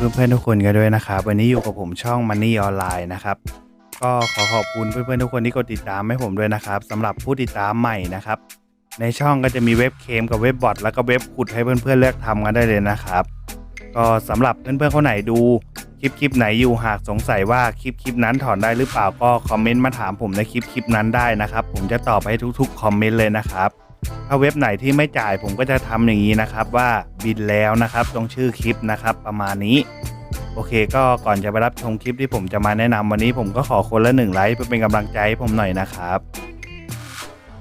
เพื่อนๆทุกคนกันด้วยนะครับ วันนี้อยู่กับผมช่อง Money ออนไลน์นะครับ ก็ขอขอบคุณเพื่อนๆทุกคนที่กดติดตามให้ผมด้วยนะครับสำหรับผู้ติดตามใหม่นะครับ ในช่องก็จะมีเว็บเคมกับเว็บบอทแล้วก็เว็บขุดให้เพื่อนๆเลือกทำกันได้เลยนะครับ ก็สำหรับเพื่อนๆคนไหนดูคลิปคลิปไหนอยู่หากสงสัยว่าคลิปคลิปนั้นถอนได้หรือเปล่าก็คอมเมนต์มาถามผมในคลิปคลิปนั้นได้นะครับ ผมจะตอบให้ทุกๆคอมเมนต์เลยนะครับ ถ้าเว็บไหนที่ไม่จ่ายผมก็จะทำอย่างนี้นะครับ ว่าบินแล้วนะครับ ตรงชื่อคลิปนะครับ ประมาณนี้ โอเค ก็ก่อนจะไปรับชมคลิปที่ผมจะมาแนะนำวันนี้ผมก็ขอคนละหนึ่งไลค์เพื่อเป็นกำลังใจให้ผมหน่อยนะครับ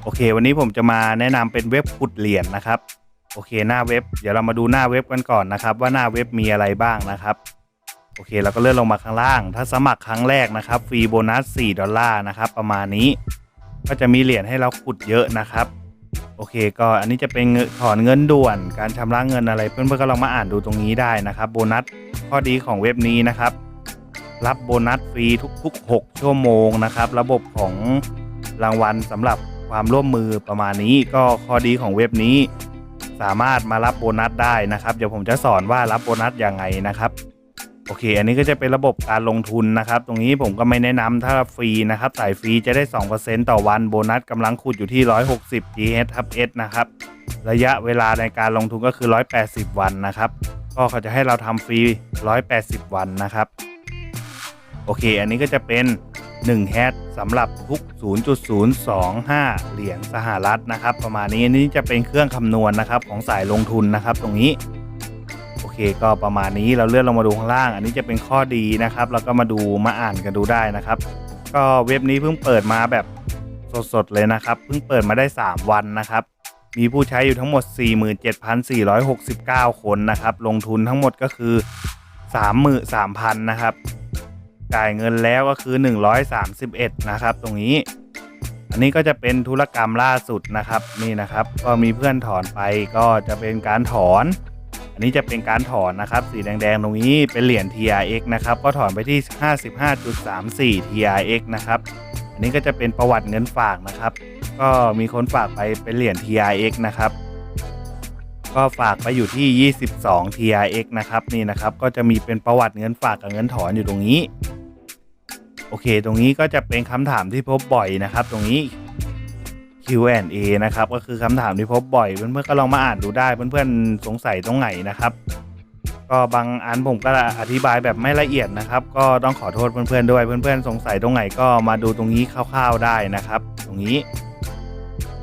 โอเค วันนี้ผมจะมาแนะนำเป็นเว็บขุดเหรียญนะครับ โอเค หน้าเว็บ เดี๋ยวเรามาดูหน้าเว็บกันก่อนนะครับ ว่าหน้าเว็บมีอะไรบ้างนะครับโอเคเราก็เลื่อนลงมาข้างล่าง ถ้าสมัครครั้งแรกนะครับฟรีโบนัส 4 ดอลลาร์นะครับ ประมาณนี้ ก็จะมีเหรียญให้เราขุดเยอะนะครับ โอเคก็อันนี้จะเป็นถอนเงินด่วนการชำระเงินอะไร เพื่อนๆก็ลองมาอ่านดูตรงนี้ได้นะครับโบนัสข้อดีของเว็บนี้นะครับ รับโบนัสฟรีทุกๆ 6 ชั่วโมงนะครับ ระบบของรางวัลสำหรับความร่วมมือประมาณนี้ก็ข้อดีของเว็บนี้ สามารถมารับโบนัสได้นะครับ เดี๋ยวผมจะสอนว่ารับโบนัสยังไงนะครับ โอเค อันนี้ก็จะเป็นระบบการลงทุนนะครับ ตรงนี้ผมก็ไม่แนะนำถ้าฟรีนะครับสายฟรีจะได้ 2%ต่อวันโบนัสกำลังขุดอยู่ที่ 160 GH ทับ S นะครับ ระยะเวลาในการลงทุนก็คือ 180 วันนะครับ ก็เขาจะให้เราทำฟรี 180 วันนะครับ โอเค อันนี้ก็จะเป็น1แฮชสำหรับทุก 0.025 เหรียญสหรัฐนะครับ ประมาณนี้อันนี้จะเป็นเครื่องคำนวณนะครับของสายลงทุนนะครับ ตรงนี้ เคก็ประมาณนี้เราเลื่อนลงมาดูข้างล่าง อันนี้จะเป็นข้อดีนะครับแล้วก็มาดูมาอ่านกันดูได้นะครับ ก็เว็บนี้เพิ่งเปิดมาแบบสดๆเลยนะครับเพิ่งเปิดมาได้ 3 วันนะครับ มีผู้ใช้อยู่ทั้งหมด 47,469 คนนะครับ ลงทุนทั้งหมดก็คือ 33,000 นะครับ จ่ายเงินแล้วก็คือ 131 นะครับ ตรงนี้ อันนี้ก็จะเป็นธุรกรรมล่าสุดนะครับนี่นะครับ ก็มีเพื่อนถอนไปก็จะเป็นการถอน อันนี้จะเป็นการถอนนะครับ สีแดงๆ ตรงนี้เป็นเหรียญ TRX นะครับ ก็ถอนไปที่ 55.34 TRX นะครับ อันนี้ก็จะเป็นประวัติเงินฝากนะครับ ก็มีคนฝากไปเป็นเหรียญ TRX นะครับก็ฝากไปอยู่ที่ 22 TRX นะครับนี่นะครับ ก็จะมีเป็นประวัติเงินฝากกับเงินถอนอยู่ตรงนี้ โอเค ตรงนี้ก็จะเป็นคำถามที่พบบ่อยนะครับ ตรงนี้ Q&A นะครับ ก็คือคำถามที่พบบ่อยเพื่อนๆก็ลองมาอ่านดูได้เพื่อนๆสงสัยตรงไหนนะครับ ก็บางอันผมก็อธิบายแบบไม่ละเอียดนะครับ ก็ต้องขอโทษเพื่อนๆด้วยเพื่อนๆสงสัยตรงไหนก็มาดูตรงนี้คร่าวๆได้นะครับ ตรงนี้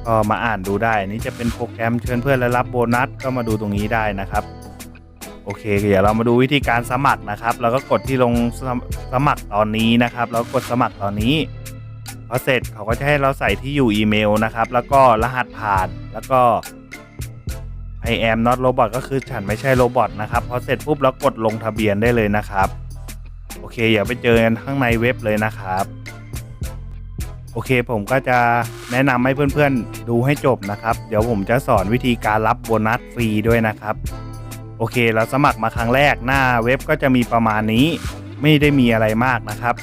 ก็มาอ่านดูได้นนี้จะเป็นโปรแกรมเชิญเพื่อนและรับโบนัสก็มาดูตรงนี้ได้นะครับโอเคเดี๋ยวเรามาดูวิธีการสมัครนะครับ แล้วก็กดที่ลงสมสมัครตอนนี้นะครับ แล้วกดสมัครตอนนี้ พอเสร็จเขาก็จะให้เราใส่ที่อยู่อีเมลนะครับ แล้วก็รหัสผ่านแล้วก็ I am not robot ก็คือฉันไม่ใช่โรบอทนะครับพอเสร็จปุ๊บแล้วกดลงทะเบียนได้เลยนะครับ โอเคอย่าไปเจอกันข้างในเว็บเลยนะครับ โอเคผมก็จะแนะนำให้เพื่อนๆดูให้จบนะครับ เดี๋ยวผมจะสอนวิธีการรับโบนัสฟรีด้วยนะครับ โอเคเราสมัครมาครั้งแรกหน้าเว็บก็จะมีประมาณนี้ ไม่ได้มีอะไรมากนะครับ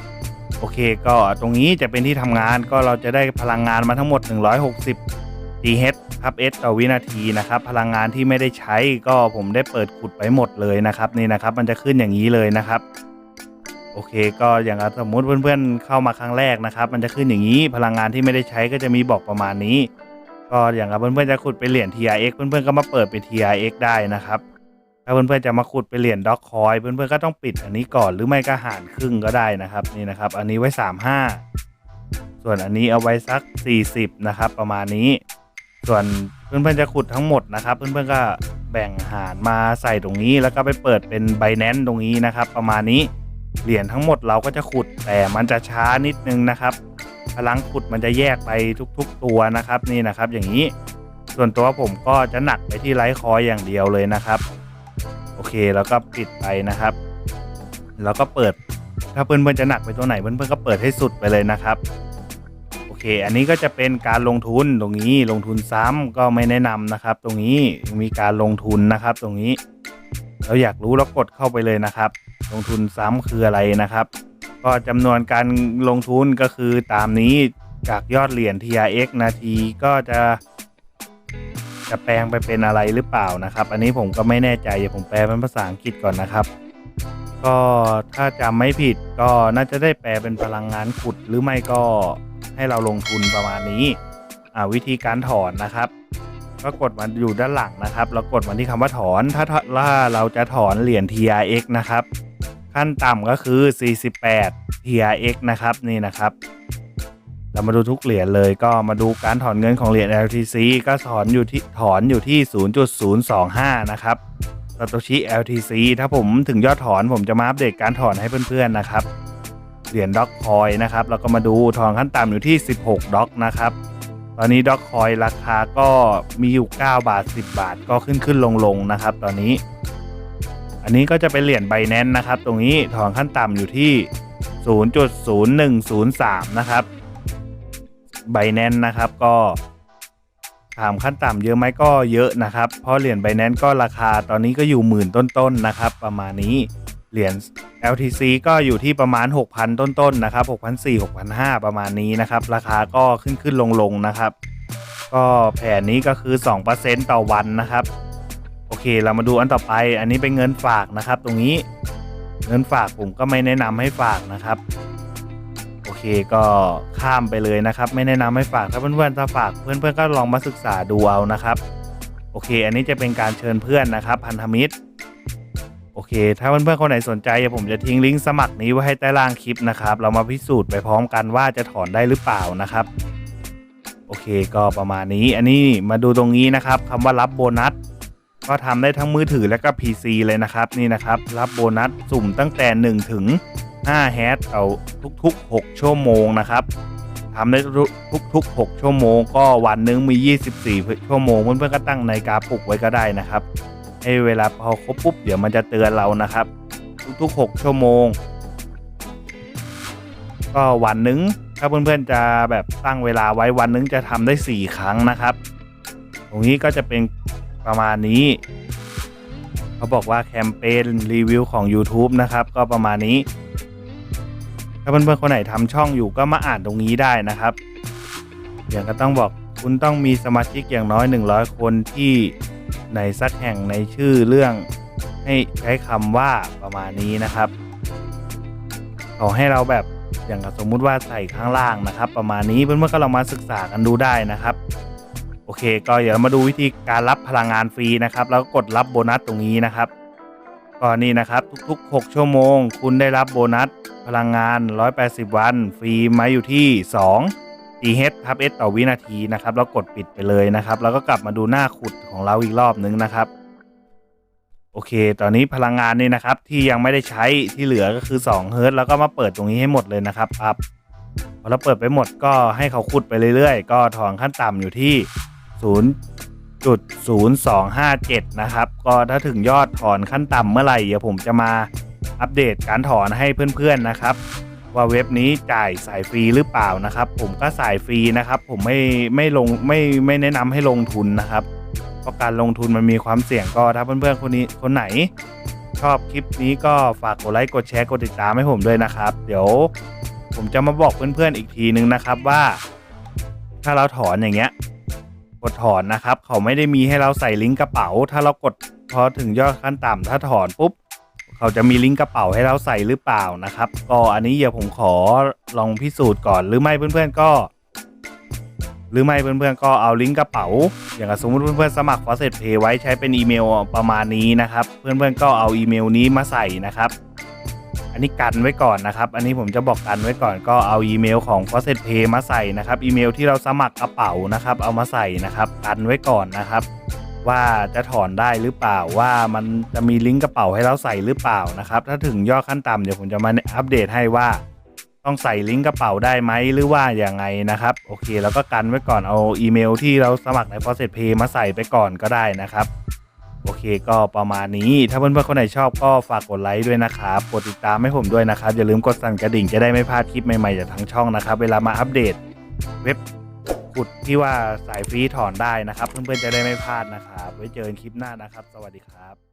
โอเค ก็ตรงนี้จะเป็นที่ทำงานก็เราจะได้พลังงานมาทั้งหมด 160 TH ครับ S ต่อวินาทีนะครับ พลังงานที่ไม่ได้ใช้ก็ผมได้เปิดขุดไปหมดเลยนะครับนี่นะครับ มันจะขึ้นอย่างนี้เลยนะครับโอเค ก็อย่างสมมุติเพื่อนๆเข้ามาครั้งแรกนะครับ มันจะขึ้นอย่างนี้ พลังงานที่ไม่ได้ใช้ก็จะมีบอกประมาณนี้ ก็อย่างเพื่อนๆจะขุดไปเหรียญ TRX เพื่อนๆก็มาเปิดเป็น TRX ได้นะครับ ถ้าเพื่อนๆจะมาขุดไปเหรียญด็อกคอยเพื่อนๆก็ต้องปิดอันนี้ก่อนหรือไม่ก็หารครึ่งก็ได้นะครับนี่นะครับ อันนี้ไว้ 35 ส่วนอันนี้เอาไว้สัก 40 นะครับ ประมาณนี้ ส่วนเพื่อนๆจะขุดทั้งหมดนะครับ เพื่อนๆก็แบ่งหารมาใส่ตรงนี้แล้วก็ไปเปิดเป็นไบแนนตรงนี้นะครับ ประมาณนี้เหรียญทั้งหมดเราก็จะขุดแต่มันจะช้านิดนึงนะครับ พลังขุดมันจะแยกไปทุก ๆ ตัวนะครับนี่นะครับ อย่างนี้ ส่วนตัวผมก็จะหนักไปที่ไลท์คอยอย่างเดียวเลยนะครับ เคแล้วก็ปิดไปนะครับ แล้วก็เปิดถ้าเพื่อนๆจะหนักไปตัวไหนเพื่อนๆก็เปิดให้สุดไปเลยนะครับโอเค อันนี้ก็จะเป็นการลงทุนตรงนี้ลงทุนซ้ำก็ไม่แนะนำนะครับ ตรงนี้มีการลงทุนนะครับ ตรงนี้ เราอยากรู้เรากดเข้าไปเลยนะครับ ลงทุนซ้ำคืออะไรนะครับ ก็จำนวนการลงทุนก็คือตามนี้จากยอดเหรียญ TRX นาทีก็จะ จะแปลงไปเป็นอะไรหรือเปล่านะครับ อันนี้ผมก็ไม่แน่ใจเดี๋ยวผมแปลเป็นภาษาอังกฤษก่อนนะครับ ก็ถ้าจำไม่ผิดก็น่าจะได้แปลเป็นพลังงานขุดหรือไม่ก็ให้เราลงทุนประมาณนี้อ่าวิธีการถอนนะครับ ก็กดมันอยู่ด้านหลังนะครับแล้วกดมาที่คำว่าถอนถ้าถ้าเราจะถอนเหรียญ TRX นะครับ ขั้นต่ำก็คือ 48 TRX นะครับนี่นะครับ เรามาดูทุกเหรียญเลยก็มาดูการถอนเงินของเหรียญ LTC ก็ถอนอยู่ที่ถอนอยู่ที่ 0.025 นะครับ s a t o s h i LTC ถ้าผมถึงยอดถอนผมจะมาอัปเดตการถอนให้เพื่อนๆนะครับ เหรียญด็อกคอยนะครับเราก็มาดูถอนขั้นต่ำอยู่ที่ 16ด็อกนะครับ ตอนนี้ด็อกคอยราคาก็มีอยู่ 9 บาท 10 บาทก็ขึ้นขึ้นลงลงนะครับ ตอนนี้ อันนี้ก็จะเป็นเหรียญไบแนนนะครับ ตรงนี้ถอนขั้นต่ำอยู่ที่ 0.0103 นะครับ ไบแนนนะครับก็ถามขั้นต่ำเยอะไหมก็เยอะนะครับ เพราะเหรียญไบแนนก็ราคาตอนนี้ก็อยู่หมื่นต้นๆนะครับ ประมาณนี้เหรียญ LTC ก็อยู่ที่ประมาณ 6,000 ต้นๆนะครับ6,400 6,500ประมาณนี้นะครับ ราคาก็ขึ้นขึ้นลงลงนะครับ ก็แผนนี้ก็คือ 2%ต่อวันนะครับ โอเคเรามาดูอันต่อไป อันนี้เป็นเงินฝากนะครับ ตรงนี้เงินฝากผมก็ไม่แนะนำให้ฝากนะครับ ก็ข้ามไปเลยนะครับ ไม่แนะนำให้ฝากถ้าเพื่อนๆจะฝากเพื่อนๆก็ลองมาศึกษาดูเอานะครับ โอเค อันนี้จะเป็นการเชิญเพื่อนนะครับ พันธมิตร โอเค ถ้าเพื่อนๆคนไหนสนใจผมจะทิ้งลิงก์สมัครนี้ไว้ให้ใต้ล่างคลิปนะครับ เรามาพิสูจน์ไปพร้อมกันว่าจะถอนได้หรือเปล่านะครับ โอเคก็ประมาณนี้ อันนี้มาดูตรงนี้นะครับคำว่ารับโบนัสก็ทำได้ทั้งมือถือและก็ PC เลยนะครับนี่นะครับ รับโบนัสสุ่มตั้งแต่ 1 ถึง 5แฮชเอาทุกๆ 6 ชั่วโมงนะครับทำได้ทุกๆ 6 ชั่วโมง ก็วันหนึงมี 24 ชั่วโมงเพื่อนๆก็ตั้งในาฬิกาปลุกไว้ก็ได้นะครับให้เวลาพอครบปุ๊บเดี๋ยวมันจะเตือนเรานะครับ ทุกๆ 6 ชั่วโมง ก็วันหนึงถ้าเพื่อนๆจะแบบตั้งเวลาไว้วันหนึงจะทำได้ 4 ครั้งนะครับ ตรงนี้ก็จะเป็นประมาณนี้เขาบอกว่าแคมเปญรีวิวของ YouTube นะครับ ก็ประมาณนี้ ถ้าเพื่อนๆคนไหนทำช่องอยู่ก็มาอ่านตรงนี้ได้นะครับอย่างก็ต้องบอกคุณต้องมีสมาชิกอย่างน้อย 100 คนที่ในสักแห่งในชื่อเรื่องให้ใช้คำว่าประมาณนี้นะครับขอให้เราแบบอย่างสมมุติว่าใส่ข้างล่างนะครับ ประมาณนี้เพื่อนๆก็ลองมาศึกษากันดูได้นะครับ โอเค ก็เดี๋ยวมาดูวิธีการรับพลังงานฟรีนะครับ แล้วก็กดรับโบนัสตรงนี้นะครับก็นี่นะครับ ทุกๆ 6 ชั่วโมง คุณได้รับโบนัส พลังงาน 180 วัน ฟรีมาอยู่ที่ 2 TH ทับ S ต่อวินาทีนะครับแล้วกดปิดไปเลยนะครับ แล้วก็กลับมาดูหน้าขุดของเราอีกรอบนึงนะครับ โอเค ตอนนี้พลังงานนี่นะครับ ที่ยังไม่ได้ใช้ที่เหลือก็คือ2เฮิร์ตแล้วก็มาเปิดตรงนี้ให้หมดเลยนะครับปับพอเราเปิดไปหมดก็ให้เขาขุดไปเรื่อยๆ ก็ถอนขั้นต่ำอยู่ที่0.0257นะครับ ก็ถ้าถึงยอดถอนขั้นต่ำเมื่อไหร่เดี๋ยวผมจะมา อัปเดตการถอนให้เพื่อนๆนะครับ ว่าเว็บนี้จ่ายสายฟรีหรือเปล่านะครับ ผมก็สายฟรีนะครับ ผมไม่ไม่ลงไม่ไม่แนะนำให้ลงทุนนะครับเพราะการลงทุนมันมีความเสี่ยงก็ถ้าเพื่อนๆคนนี้คนไหน ชอบคลิปนี้ก็ฝากกดไลค์กดแชร์กดติดตามให้ผมด้วยนะครับ เดี๋ยวผมจะมาบอกเพื่อนๆอีกทีนึงนะครับว่า ถ้าเราถอนอย่างเงี้ยกดถอนนะครับ เขาไม่ได้มีให้เราใส่ลิงก์กระเป๋า ถ้าเรากดพอถึงยอดขั้นต่ำถ้าถอนปุ๊บ เขาจะมีลิงก์กระเป๋าให้เราใส่หรือเปล่านะครับ ก็อันนี้เดี๋ยวผมขอลองพิสูจน์ก่อนหรือไม่เพื่อนๆก็ หรือไม่เพื่อนๆก็เอาลิงก์กระเป๋า อย่างสมมติเพื่อนๆสมัคร f a s t Pay ไว้ใช้เป็นอีเมลประมาณนี้นะครับ เพื่อนๆก็เอาอีเมลนี้มาใส่นะครับ อันนี้กันไว้ก่อนนะครับ อันนี้ผมจะบอกกันไว้ก่อนก็เอาอีเมลของ f a s t Pay มาใส่นะครับอีเมลที่เราสมัครกระเป๋านะครับ เอามาใส่นะครับกันไว้ก่อนนะครับ ว่าจะถอนได้หรือเปล่าว่ามันจะมีลิงก์กระเป๋าให้เราใส่หรือเปล่านะครับ ถ้าถึงยอดขั้นต่ำเดี๋ยวผมจะมาอัปเดตให้ว่า ต้องใส่ลิงก์กระเป๋าได้ไหมหรือว่าอย่างไงนะครับโอเคแล้วก็กันไว้ก่อนเอาอีเมลที่เราสมัครใน f a s t Pay มาใส่ไปก่อนก็ได้นะครับโอเคก็ประมาณนี้ถ้าเพื่อนๆคนไหนชอบก็ฝากกดไลค์ด้วยนะครับกดติดตามให้ผมด้วยนะครับอย่าลืมกดสั่นกระดิ่งจะได้ไม่พลาดคลิปใหม่ๆจากทางช่องนะครับ เวลามาอัปเดตเว็บ ขุดที่ว่าสายฟรีถอนได้นะครับ เพื่อนๆจะได้ไม่พลาดนะครับ ไว้เจอกันคลิปหน้านะครับ สวัสดีครับ